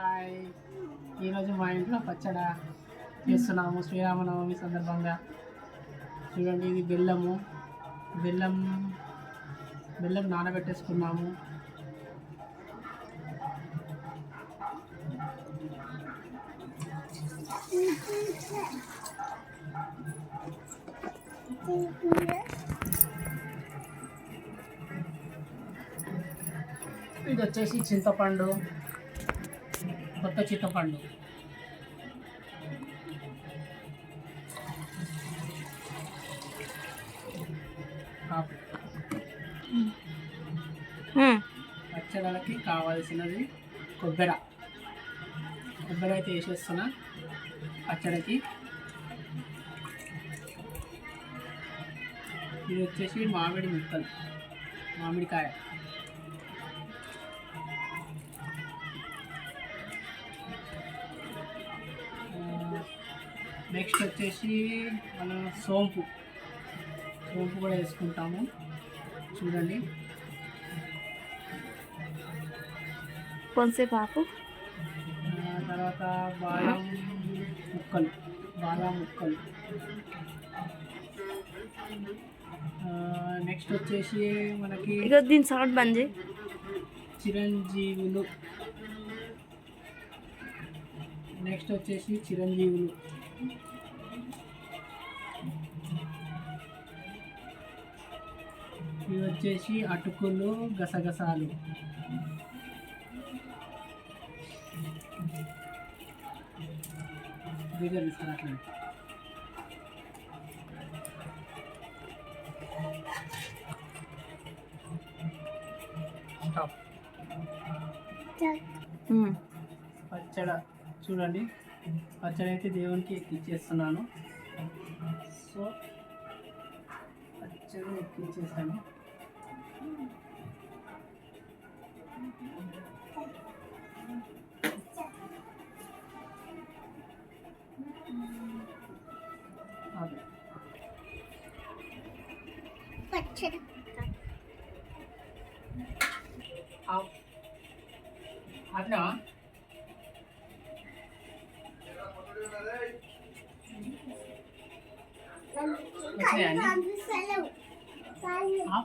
Hi. ఈరోజు మా ఇంట్లో పచ్చడ చేస్తున్నాము శ్రీరామనవమి సందర్భంగా. చూడండి ఇది బెల్లము. బెల్లం బెల్లం నానబెట్టేసుకున్నాము. ఇది వచ్చేసి చింతపండు. కొత్త చింతపండు. పచ్చడికి కావాల్సినది కొబ్బరి. కొబ్బరి అయితే వేసేస్తున్నా. పచ్చడికి. ఇది వచ్చేసి మామిడి ముక్కలు. మామిడికాయ. నెక్స్ట్ వచ్చేసి మన సోంపు. సోంపు కూడా వేసుకుంటాము. చూడండి. కొంచెం పాపు ఆ, తర్వాత బాదం ముక్కలు. బాదం ముక్కలు. నెక్స్ట్ వచ్చేసి మనకి ఇక దీని సౌండ్ బంద్ చేయి. చిరంజీవులు. నెక్స్ట్ వచ్చేసి చిరంజీవులు. ఇవి వచ్చేసి అటుకులు గసగసాలు. తీసుకురా అట్లా. పచ్చడ. చూడండి. పచ్చడి అయితే దేవునికి ఎక్కిచ్చేస్తున్నాను. సో పచ్చడి. ఎక్కిచ్చేసాను Kak, di sana.